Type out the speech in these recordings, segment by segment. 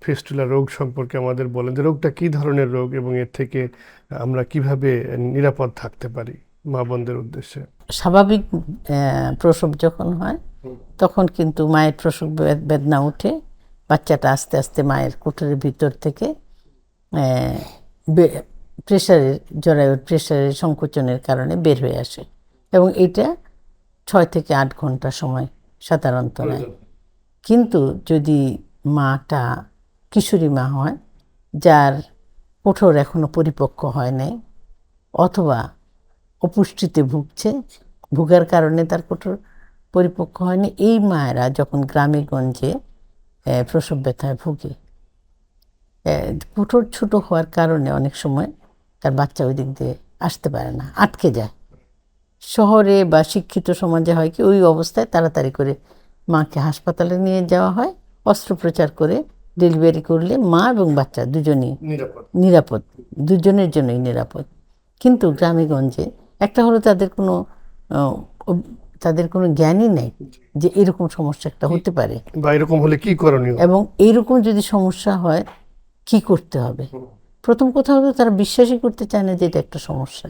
Fistula রোগ সম্পর্কে আমাদের বলেন যে রোগটা কি ধরনের রোগ এবং এর থেকে আমরা কীভাবে নিরাপদ থাকতে পারি মা বোনদের উদ্দেশ্যে? স্বাভাবিক প্রসব যখন হয় তখন কিন্তু মায়ের প্রসব বেদনা উঠে বাচ্চাটা আস্তে আস্তে মায়ের কুঠুরের ভিতর থেকে প্রেশারের জরায়ুর প্রেশারের সংকোচনের কারণে বের হয়ে আসে। এবং এটা ছয় থেকে আট ঘণ্টা সময় সাধারণত নেয়। কিন্তু যদি মাটা কিশোরী মা হয়, যার কোঠর এখনও পরিপক্ক হয় নাই, অথবা অপুষ্টিতে ভুগছে, ভোগার কারণে তার কঠোর পরিপক্ক হয়নি। এই মায়েরা যখন গ্রামে গঞ্জে প্রসব ব্যথায় ভুগে কুঠোর ছোট হওয়ার কারণে অনেক সময় তার বাচ্চা ওই দিক দিয়ে আসতে পারে না, আটকে যায়। শহরে বা শিক্ষিত সমাজে হয় কি, ওই অবস্থায় তাড়াতাড়ি করে মাকে হাসপাতালে নিয়ে যাওয়া হয়, অস্ত্রোপচার করে ডেলিভারি করলে মা এবং বাচ্চা দুজনেই নিরাপদ। দুজনের জন্যই নিরাপদ। কিন্তু গ্রামে গঞ্জে একটা হলো তাদের কোনো তাদের কোনো জ্ঞানই নেই যে এরকম সমস্যা একটা হতে পারে। বা এরকম হলে কি করণীয়? এবং এইরকম যদি সমস্যা হয় কি করতে হবে? প্রথম কথা হলো তারা বিশ্বাসই করতে চায় না যে এটা একটা সমস্যা।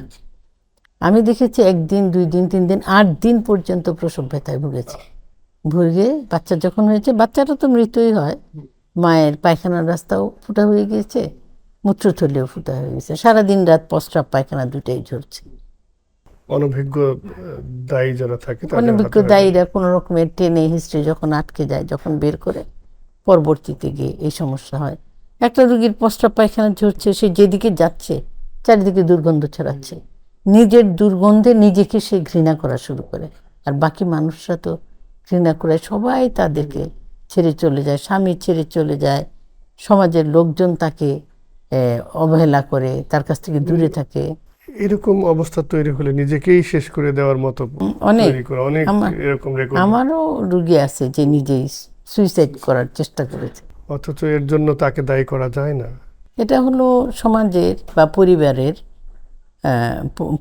আমি দেখেছি একদিন দুই দিন তিন দিন আট দিন পর্যন্ত প্রসব ব্যথায় ভুগেছে। ভুগে বাচ্চা যখন হয়েছে বাচ্চাটা তো মৃতই হয়। মায়ের পায়খানার রাস্তাও ফুটা হয়ে গিয়েছে মূত্রথলিও ফুটা হয়ে গেছে সারাদিন রাত প্রস্রাব পায়খানা দুটাই ঝরছে অনভিজ্ঞ দায়ী যারা থাকে অনভিজ্ঞ দায়ীরা কোনো রকমের টেনে হিস্ট্রি যখন আটকে যায় যখন বের করে পরবর্তীতে গিয়ে এই সমস্যা হয়। একটা রুগীর প্রস্রাব পায়খানা ঝরছে সে যেদিকে যাচ্ছে চারিদিকে দুর্গন্ধ ছড়াচ্ছে। নিজের দুর্গন্ধে নিজেকে সে ঘৃণা করা শুরু করে। আর বাকি মানুষরা তো ঘৃণা করে সবাই তাদেরকে ছেড়ে চলে যায় স্বামী ছেড়ে চলে যায় সমাজের লোকজন তাকে অবহেলা করে তার কাছ থেকে দূরে থাকে। এরকম অবস্থা তৈরি হলে নিজেকেই শেষ করে দেওয়ার মতো অনেক। অনেক এরকম আমারও রুগী আছে যে নিজেই সুইসাইড করার চেষ্টা করেছে। অথচ এর জন্য তাকে দায়ী করা যায় না। এটা হলো সমাজের বা পরিবারের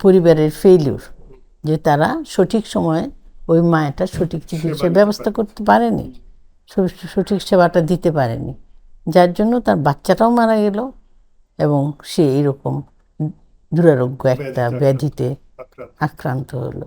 পরিবারের ফেইলিউর যে তারা সঠিক সময়ে ওই মায়েটা সঠিক চিকিৎসার ব্যবস্থা করতে পারেনি। সঠিক সেবাটা দিতে পারেনি। যার জন্য তার বাচ্চাটাও মারা গেল এবং সে এরকম দুরারোগ্য একটা ব্যাধিতে আক্রান্ত হলো।